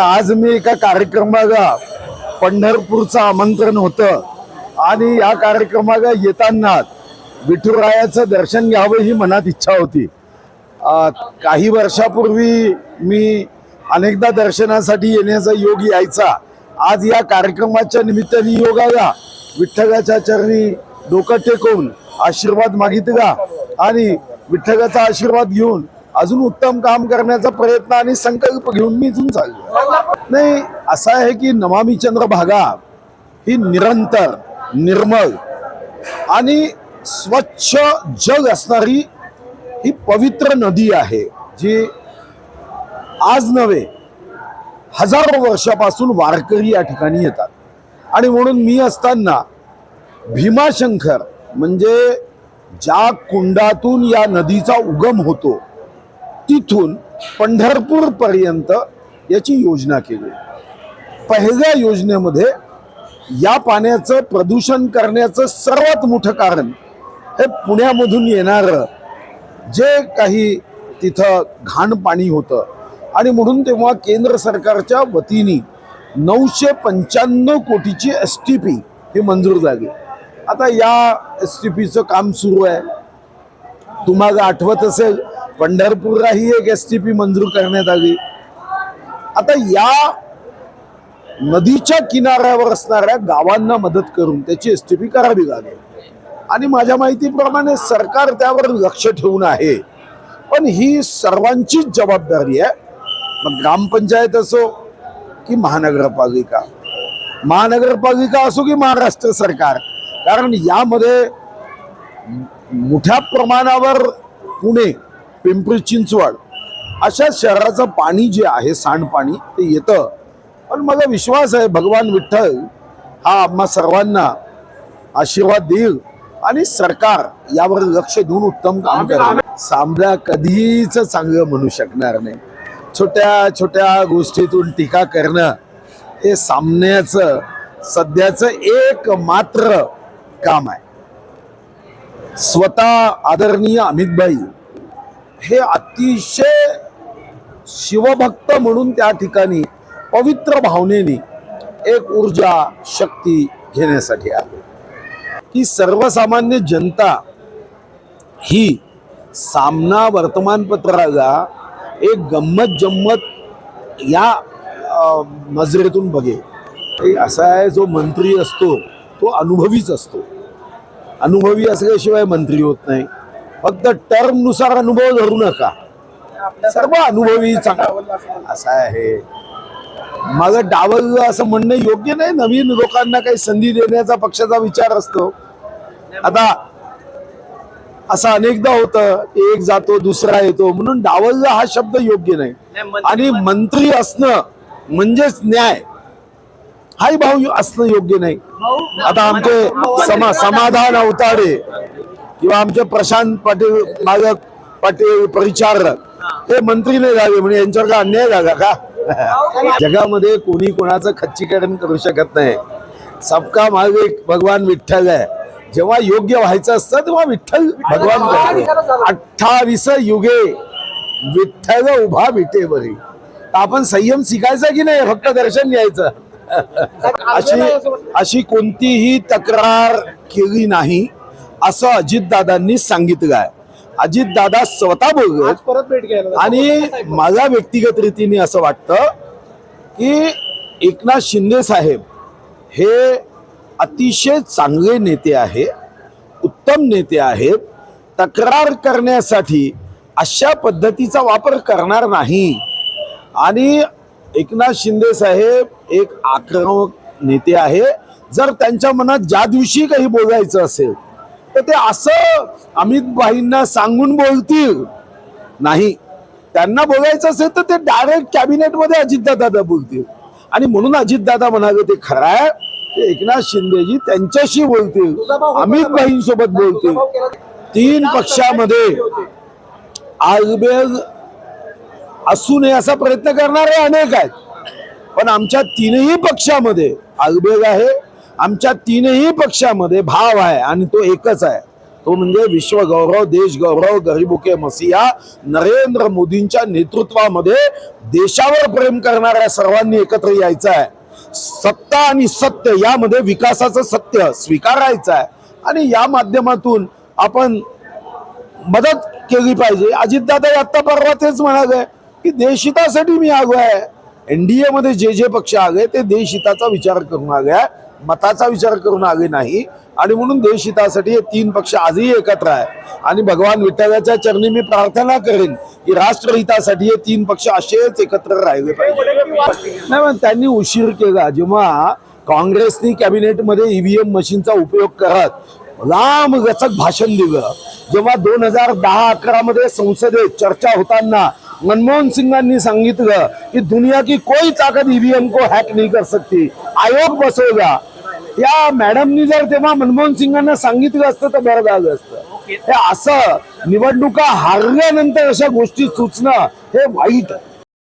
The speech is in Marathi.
आज मी एका कार्यक्रमाला पंढरपूरचं आमंत्रण होतं. आणि या कार्यक्रमाला येताना विठुरायाचं दर्शन घ्यावं ही मनात इच्छा होती. काही वर्षापूर्वी मी अनेकदा दर्शनासाठी येण्याचा योग यायचा. आज या कार्यक्रमाच्या निमित्ताने योगाला विठ्ठलाच्या चरणी डोकं टेकवून आशीर्वाद मागितला. आणि विठ्ठलाचा आशीर्वाद घेऊन अजून उत्तम काम करण्याचा प्रयत्न आणि संकल्प घेऊन मी इथून चाललो नाही असं आहे की नमामी चंद्रभागा ही निरंतर निर्मळ आणि स्वच्छ जग असणारी ही पवित्र नदी आहे जी आज नव्हे हजारो वर्षापासून वारकरी या ठिकाणी येतात. आणि म्हणून मी असताना भीमाशंकर म्हणजे ज्या कुंडातून या नदीचा उगम होतो तिथून पंढरपूर पर्यंत याची योजना केली. पहिल्या योजनेमध्ये या पाण्याचं प्रदूषण करण्याचं सर्वात मोठं कारण हे पुण्यामधून येणारं जे काही तिथं घाण पाणी होतं. आणि म्हणून तेव्हा केंद्र सरकारच्या वतीने नऊशे पंच्याण्णव कोटीची एस टी पी ही मंजूर झाली. आता या एस टी पीचं काम सुरू आहे. तुम्हाला आठवत असेल पंढरपूरला ही एक एस टी पी मंजूर करण्यात आली. आता या नदीच्या किनाऱ्यावर असणाऱ्या गावांना मदत करून त्याची एस टी पी करावी लागेल. आणि माझ्या माहितीप्रमाणे सरकार त्यावर लक्ष ठेवून आहे. पण ही सर्वांचीच जबाबदारी आहे. मग ग्रामपंचायत असो की महानगरपालिका. महानगरपालिका असो की महाराष्ट्र सरकार. कारण यामध्ये मोठ्या प्रमाणावर पुणे पिंपरी चिंचवड. अशा शहराचं पाणी जे आहे सांडपाणी ते येतं. पण मला विश्वास आहे भगवान विठ्ठल हा आम्हा सर्वांना आशीर्वाद देईल आणि सरकार यावर लक्ष देऊन उत्तम काम करेल. सामना कधीच चांगलं म्हणू शकणार नाही. छोट्या छोट्या गोष्टीतून टीका करणं हे सामन्याचं सध्याचं एक मात्र काम आहे. स्वतः आदरणीय अमितभाई हे अतिशय शिवभक्त म्हणून त्या ठिकाणी पवित्र भावनेने एक ऊर्जा शक्ती घेण्यासाठी आहे की सर्वसामान्य जनता ही सामना वर्तमानपत्राला एक गंमत जम्मत या नजरेतून बघे हे असा आहे जो मंत्री असतो तो अनुभवीच असतो. अनुभवी असल्याशिवाय मंत्री होत नाही. फक्त टर्मनुसार अनुभव धरू नका. सर्व अनुभवी चांगला. असं आहे. माझं डावल असं म्हणणं योग्य नाही. नवीन लोकांना काही संधी देण्याचा पक्षाचा विचार असतो. आता असं अनेकदा होतं एक जातो दुसरा येतो. म्हणून डावल हा शब्द योग्य नाही. आणि मंत्री असणं म्हणजेच न्याय. हाही भाव असणं योग्य नाही. आता आमचे समा समाधान अवताडे. किंवा आमचे प्रशांत पाटील मालक पाटील परिचारक हे मंत्री नाही झाले म्हणजे यांच्यावर का अन्याय झाला का? जगामध्ये कोणी कोणाचं खच्चीकरण करू शकत नाही. सबका मालिक भगवान विठ्ठल आहे. जेव्हा योग्य व्हायचं असतं तेव्हा विठ्ठल भगवान. अठ्ठावीस युगे विठ्ठल उभा विटे बरी आपण संयम शिकायचा की नाही? फक्त दर्शन घ्यायचं. अशी अशी कोणतीही तक्रार केली नाही. असं अजितदादांनी सांगितलं आहे. अजितदादा स्वतः घ्यायला आणि मला व्यक्तिगत रीतीने असं वाटतं की एकनाथ शिंदे साहेब हे अतिशय चांगले नेते आहे उत्तम नेते आहेत तक्रार करण्यासाठी अशा पद्धतीचा वापर करणार नाही. आणि एकनाथ शिंदे साहेब एक आक्रमक नेते आहे. जर त्यांच्या मनात ज्या दिवशी काही बोलायचं असेल तर ते असं अमित भाईंना सांगून बोलतील. नाही. त्यांना बोलायचं असेल तर ते डायरेक्ट कॅबिनेटमध्ये अजितदादा बोलतील. आणि म्हणून अजितदादा म्हणाले ते खरं आहे. ते एकनाथ शिंदेजी त्यांच्याशी बोलतील. अमित भाईंसोबत बोलतील. तीन पक्षामध्ये आगबेग असू नये असा प्रयत्न करणारे अनेक आहेत. पण आमच्या तीनही पक्षामध्ये आगबेग आहे आमच्या तीनही पक्षामध्ये भाव आहे आणि तो एकच आहे. तो म्हणजे विश्वगौरव देशगौरव गरीबुके मसिया नरेंद्र मोदींच्या नेतृत्वामध्ये देशावर प्रेम करणाऱ्या सर्वांनी एकत्र यायचं आहे. सत्ता आणि सत्य यामध्ये विकासाचं सत्य स्वीकारायचं आहे. आणि या माध्यमातून आपण मदत केली पाहिजे. अजितदादा आत्ता परवा तेच म्हणाले की देशहितासाठी मी आगो आहे. एनडीए मध्ये जे जे पक्ष आगे ते देशहिताचा विचार करून आगे आहे मताचा विचार करून आले नाही. आणि म्हणून देशहितासाठी हे तीन पक्ष आजही एकत्र आहे. आणि भगवान विठ्ठलाच्या चरणी मी प्रार्थना करेन की राष्ट्रहितासाठी हे तीन पक्ष असेच एकत्र राहिले पाहिजे. नाही त्यांनी उशीर केला. जेव्हा काँग्रेसनी कॅबिनेटमध्ये ईव्हीएम मशीनचा उपयोग करत लांब गचक भाषण दिलं जेव्हा दोन हजार दहा अकरा मध्ये संसदेत चर्चा होताना मनमोहन सिंगांनी सांगितलं की दुनिया की कोई ताकद ईव्हीएम को हॅक नाही कर सकती. आयोग बसवला. त्या मॅडमनी जर तेव्हा मनमोहन सिंगांना सांगितलं असतं तर बरं झालं असतं. हे असं निवडणुका हारल्यानंतर अशा गोष्टी सुचणं हे वाईट. आहे